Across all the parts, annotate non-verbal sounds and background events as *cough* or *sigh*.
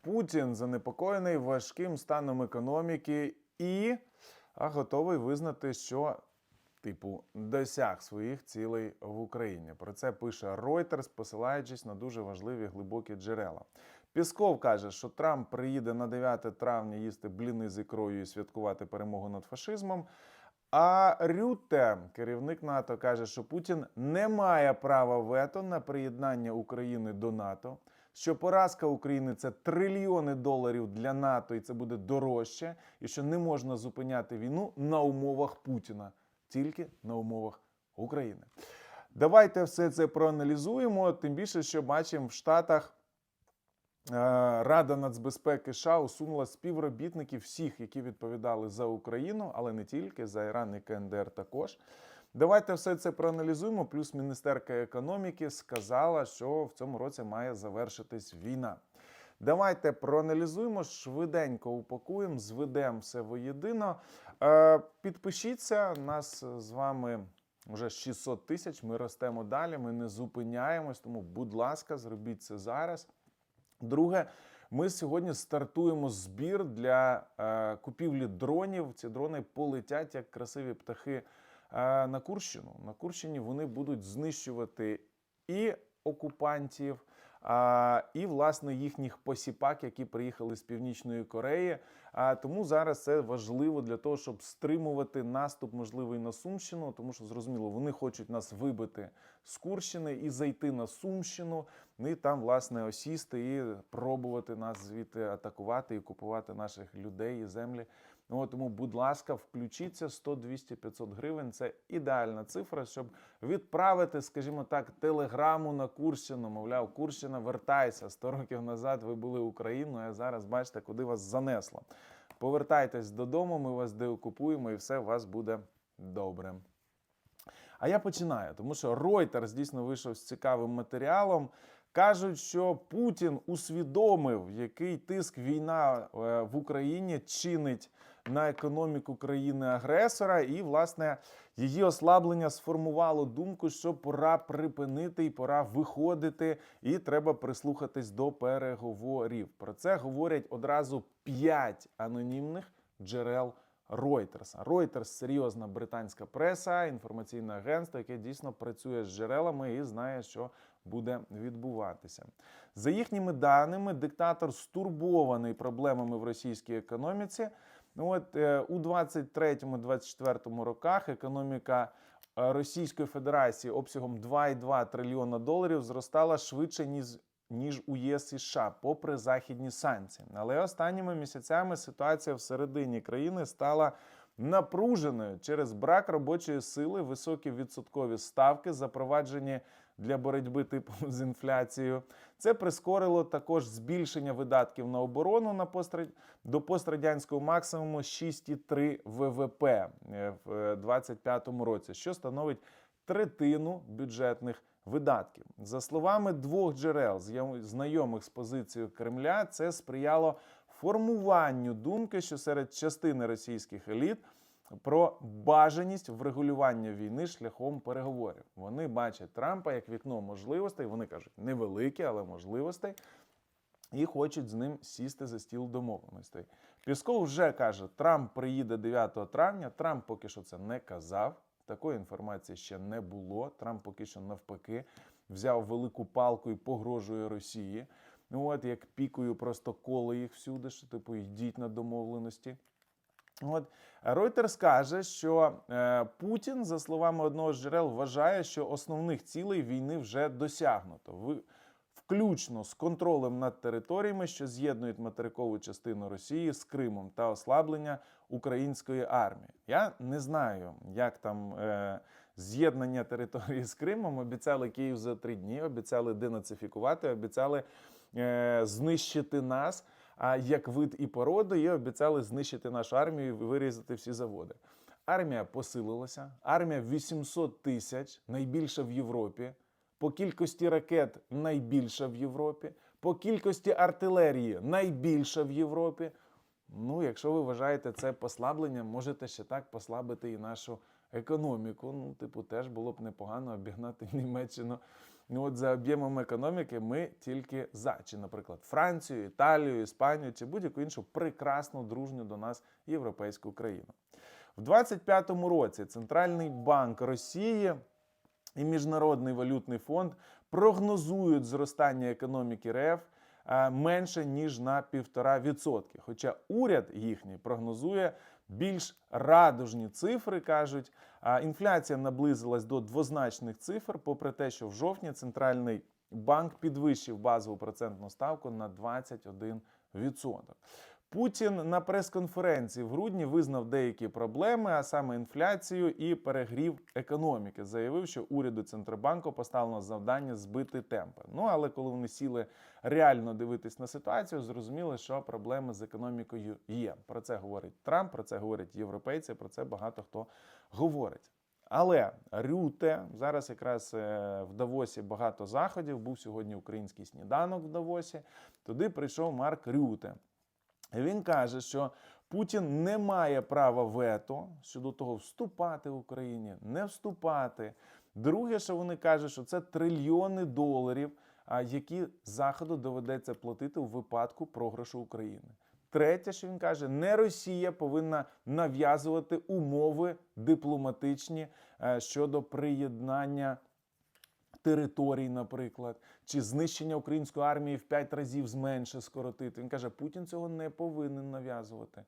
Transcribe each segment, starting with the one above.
Путін занепокоєний важким станом економіки і готовий визнати, що типу досяг своїх цілей в Україні. Про це пише Reuters, посилаючись на дуже важливі глибокі джерела. Пісков каже, що Трамп приїде на 9 травня їсти бліни з ікрою і святкувати перемогу над фашизмом. А Рютте, керівник НАТО, каже, що Путін не має права вето на приєднання України до НАТО. Що поразка України це трильйони доларів для НАТО, і це буде дорожче, і що не можна зупиняти війну на умовах Путіна, тільки на умовах України. Давайте все це проаналізуємо. Тим більше, що бачимо в Штатах. е, Рада нацбезпеки США усунула співробітників всіх, які відповідали за Україну, але не тільки за Іран і КНДР також. Давайте все це проаналізуємо. Плюс міністерка економіки сказала, що в цьому році має завершитись війна. Давайте проаналізуємо, швиденько упакуємо, зведемо все воєдино. Е, Підпишіться, нас з вами вже 600 тисяч. Ми ростемо далі, ми не зупиняємось. Тому, будь ласка, зробіть це зараз. Друге, ми сьогодні стартуємо збір для е, купівлі дронів. Ці дрони полетять як красиві птахи на Курщину. На Курщині вони будуть знищувати і окупантів, і власне їхніх посіпак, які приїхали з північної Кореї. А тому зараз це важливо для того, щоб стримувати наступ можливий на Сумщину, тому що зрозуміло, вони хочуть нас вибити з Курщини і зайти на Сумщину, ну і там власне осісти і пробувати нас звідти атакувати і купувати наших людей і землі. Ну, тому, будь ласка, включіться 100, 200, 500 гривень. Це ідеальна цифра, щоб відправити, скажімо так, телеграму на Курщину. Мовляв, Курщина, вертайся. 100 років назад ви були Україною, а зараз бачите, куди вас занесло. Повертайтесь додому, ми вас деокупуємо, і все у вас буде добре. А я починаю, тому що Reuters дійсно вийшов з цікавим матеріалом. Кажуть, що Путін усвідомив, який тиск війна е, в Україні чинить на економіку країни-агресора, і власне її ослаблення сформувало думку, що пора припинити і пора виходити, і треба прислухатись до переговорів. Про це говорять одразу п'ять анонімних джерел. Reuters. Reuters – серйозна британська преса, інформаційне агентство, яке дійсно працює з джерелами і знає, що буде відбуватися. За їхніми даними, диктатор стурбований проблемами в російській економіці. Ну от е, у 23-24 роках економіка е, Російської Федерації обсягом 2,2 трильйона доларів зростала швидше ніж ніж у ЄС і США, попри західні санкції. Але останніми місяцями ситуація всередині країни стала напруженою через брак робочої сили, високі відсоткові ставки, запроваджені для боротьби типу *laughs* з інфляцією. Це прискорило також збільшення видатків на оборону на постра... до пострадянського максимуму 6,3 ВВП е, в 2025 році, що становить третину бюджетних видатків. За словами двох джерел, знайомих з позицією Кремля, це сприяло формуванню думки, що серед частини російських еліт про бажаність врегулювання війни шляхом переговорів. Вони бачать Трампа як вікно можливостей. Вони кажуть, невелике, але можливостей. І хочуть з ним сісти за стіл домовленостей. Пісков вже каже, Трамп приїде 9 травня. Трамп поки що це не казав. Такої інформації ще не було. Трамп поки що навпаки взяв велику палку і погрожує Росії. Ну от як пікою просто коле їх всюди, що типу йдіть на домовленості. От Reuters каже, що е, Путін, за словами одного з джерел, вважає, що основних цілей війни вже досягнуто. Ви, включно з контролем над територіями, що з'єднують материкову частину Росії з Кримом та ослаблення української армії. Я не знаю, як там е, з'єднання території з Кримом. Обіцяли Київ за три дні, обіцяли денацифікувати, обіцяли е, знищити нас. А як вид і породу, і обіцяли знищити нашу армію і вирізати всі заводи. Армія посилилася, армія 800 тисяч, найбільша в Європі. По кількості ракет найбільша в Європі, по кількості артилерії найбільша в Європі. Ну, якщо ви вважаєте це послабленням, можете ще так послабити і нашу економіку. Ну, типу, теж було б непогано обігнати *laughs* Німеччину Ну от за об'ємом економіки ми тільки за, чи, наприклад, Францію, Італію, Іспанію чи будь-яку іншу прекрасну дружню до нас європейську країну. В 25-му році Центральний банк Росії і Міжнародний валютний фонд прогнозують зростання економіки РФ е, менше ніж на 1,5%. Хоча уряд їхній прогнозує більш радужні цифри, кажуть. Інфляція наблизилась до двозначних цифр, попри те, що в жовтні центральний банк підвищив базову процентну ставку на 21%. Путін на прес-конференції в грудні визнав деякі проблеми, а саме інфляцію і перегрів економіки. Заявив, що уряду Центробанку поставлено завдання збити темпи. Ну але коли вони сіли реально дивитись на ситуацію, зрозуміли, що проблеми з економікою є. Про це говорить Трамп, про це говорять європейці, про це багато хто говорить. Але Рюте зараз якраз е, в Давосі багато заходів. Був сьогодні український сніданок в Давосі. Туди прийшов Марк Рюте. Він каже, що Путін не має права вето щодо того, вступати в Україні, не вступати. Друге, що вони кажуть, що це трильйони доларів, які заходу доведеться платити у випадку програшу України. Третє, що він каже, не Росія повинна нав'язувати умови дипломатичні е, щодо приєднання територій, наприклад, чи знищення української армії в п'ять разів зменше скоротити. Він каже, Путін цього не повинен нав'язувати.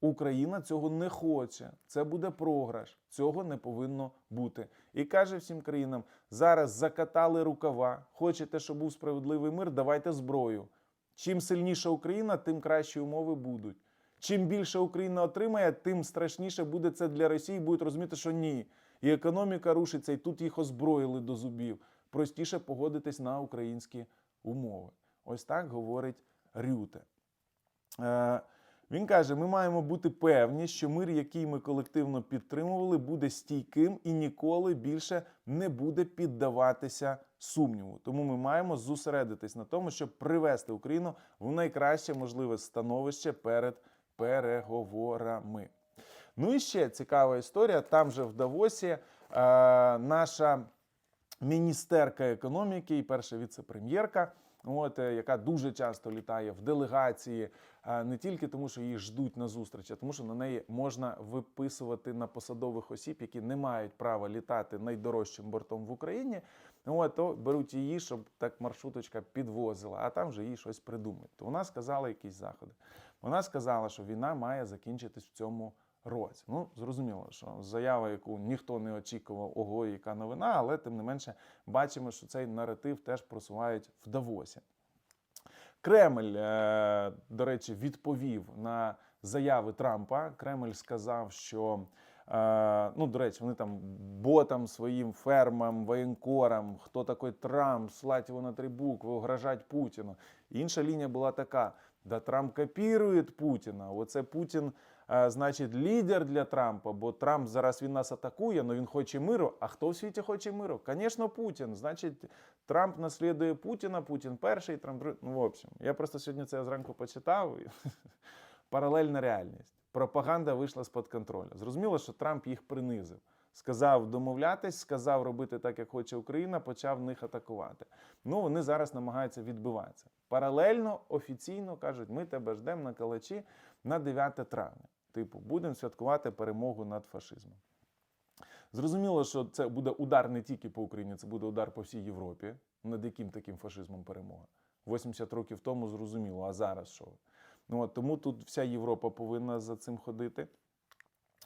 Україна цього не хоче. Це буде програш. Цього не повинно бути. І каже всім країнам: зараз закатали рукава. Хочете, щоб був справедливий мир? Давайте зброю. Чим сильніша Україна, тим кращі умови будуть. Чим більше Україна отримає, тим страшніше буде це для Росії. Будуть розуміти, що ні. І економіка рушиться, і тут їх озброїли до зубів. Простіше погодитись на українські умови. Ось так говорить Рюте. Е, він каже: ми маємо бути певні, що мир, який ми колективно підтримували, буде стійким і ніколи більше не буде піддаватися сумніву. Тому ми маємо зосередитись на тому, щоб привести Україну в найкраще можливе становище перед переговорами. Ну і ще цікава історія. Там же в Давосі е, наша міністерка економіки і перша віце-прем'єрка, от, е, яка дуже часто літає в делегації, е, не тільки тому, що її ждуть на зустріч, а тому, що на неї можна виписувати на посадових осіб, які не мають права літати найдорожчим бортом в Україні. От, то беруть її, щоб так маршруточка підвозила, а там вже їй щось придумають. То вона сказала якісь заходи. Вона сказала, що війна має закінчитись в цьому році. Ну, зрозуміло, що заява, яку ніхто не очікував, ого, яка новина, але тим не менше бачимо, що цей наратив теж просувають в Давосі. Кремль, е, до речі, відповів на заяви Трампа. Кремль сказав, що е, ну, до речі, вони там ботам своїм фермам, воєнкорам, хто такий Трамп, слать його на три букви, угрожать Путіну. Інша лінія була така: да Трамп копірує Путіна. Оце Путін. Значить, лідер для Трампа, бо Трамп зараз він нас атакує, але він хоче миру. А хто в світі хоче миру? Звісно, Путін. Значить, Трамп наслідує Путіна, Путін перший, Трамп другий. Ну, в общем, я просто сьогодні це зранку почитав. *laughs* Паралельна реальність. Пропаганда вийшла з-під контролю. Зрозуміло, що Трамп їх принизив. Сказав домовлятись, сказав робити так, як хоче Україна, почав них атакувати. Ну, вони зараз намагаються відбиватися. Паралельно, офіційно кажуть, ми тебе ждемо на калачі на 9 травня. Типу, будемо святкувати перемогу над фашизмом. Зрозуміло, що це буде удар не тільки по Україні, це буде удар по всій Європі. Над яким таким фашизмом перемога? 80 років тому зрозуміло, а зараз що? Ну, от, тому тут вся Європа повинна за цим ходити.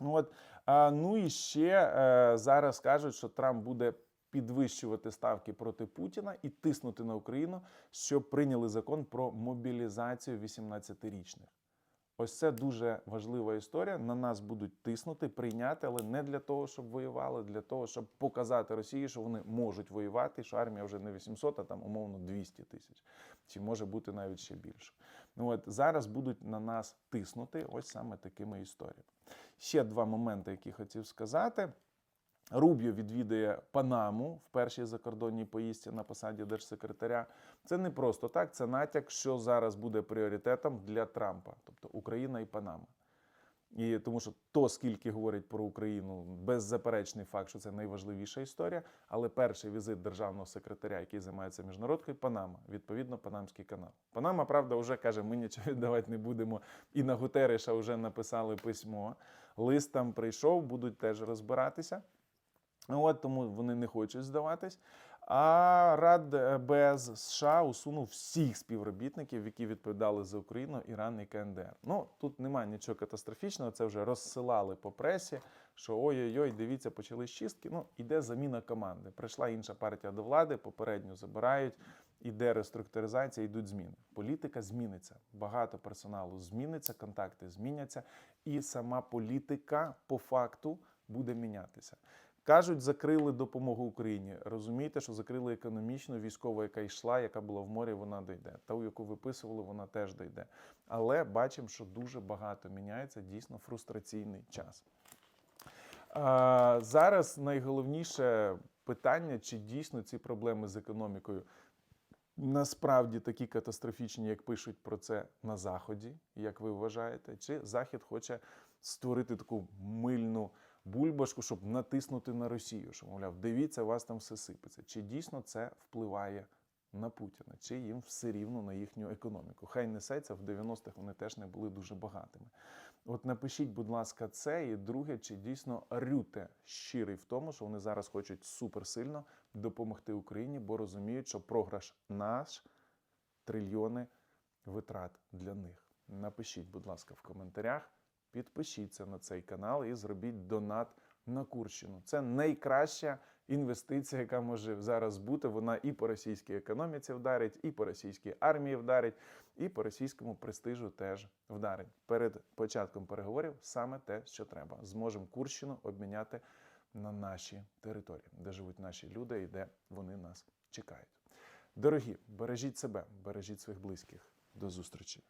Ну, От, а, ну і ще е, зараз кажуть, що Трамп буде підвищувати ставки проти Путіна і тиснути на Україну, щоб прийняли закон про мобілізацію 18-річних. Ось це дуже важлива історія. На нас будуть тиснути, прийняти, але не для того, щоб воювали, для того, щоб показати Росії, що вони можуть воювати, що армія вже не 800, а там умовно 200 тисяч, чи може бути навіть ще більше. Ну от зараз будуть на нас тиснути ось саме такими історіями. Ще два моменти, які хотів сказати. Рубіо відвідує Панаму в першій закордонній поїздці на посаді держсекретаря. Це не просто так, це натяк, що зараз буде пріоритетом для Трампа, тобто Україна і Панама. І тому що то, скільки говорять про Україну, беззаперечний факт, що це найважливіша історія. Але перший візит державного секретаря, який займається міжнародкою, Панама, відповідно, Панамський канал. Панама, правда, вже каже, ми нічого віддавати не будемо. І на Гутереша вже написали письмо. Лист там прийшов, будуть теж розбиратися. От тому вони не хочуть здаватись. А Радбез США усунув всіх співробітників, які відповідали за Україну, Іран і КНДР. Ну тут немає нічого катастрофічного. Це вже розсилали по пресі, що ой-ой-ой, дивіться, почали чистки. Ну іде заміна команди. Прийшла інша партія до влади, попередню забирають. Іде реструктуризація, йдуть зміни. Політика зміниться. Багато персоналу зміниться, контакти зміняться, і сама політика по факту буде мінятися. Кажуть, закрили допомогу Україні. Розумієте, що закрили економічну, військову, яка йшла, яка була в морі, вона дійде. Та, яку виписували, вона теж дійде. Але бачимо, що дуже багато міняється, дійсно фрустраційний час. А, зараз найголовніше питання, чи дійсно ці проблеми з економікою насправді такі катастрофічні, як пишуть про це на Заході, як ви вважаєте, чи Захід хоче створити таку мильну бульбашку, щоб натиснути на Росію, що, мовляв, дивіться, у вас там все сипеться. Чи дійсно це впливає на Путіна, чи їм все рівно на їхню економіку? Хай несеться, в 90-х вони теж не були дуже багатими. От напишіть, будь ласка, це. І друге, чи дійсно Рюте щирий в тому, що вони зараз хочуть суперсильно допомогти Україні, бо розуміють, що програш наш трильйони витрат для них. Напишіть, будь ласка, в коментарях. Підпишіться на цей канал і зробіть донат на Курщину. Це найкраща інвестиція, яка може зараз бути. Вона і по російській економіці вдарить, і по російській армії вдарить, і по російському престижу теж вдарить. Перед початком переговорів саме те, що треба. Зможемо Курщину обміняти на наші території, де живуть наші люди і де вони нас чекають. Дорогі, бережіть себе, бережіть своїх близьких. До зустрічі!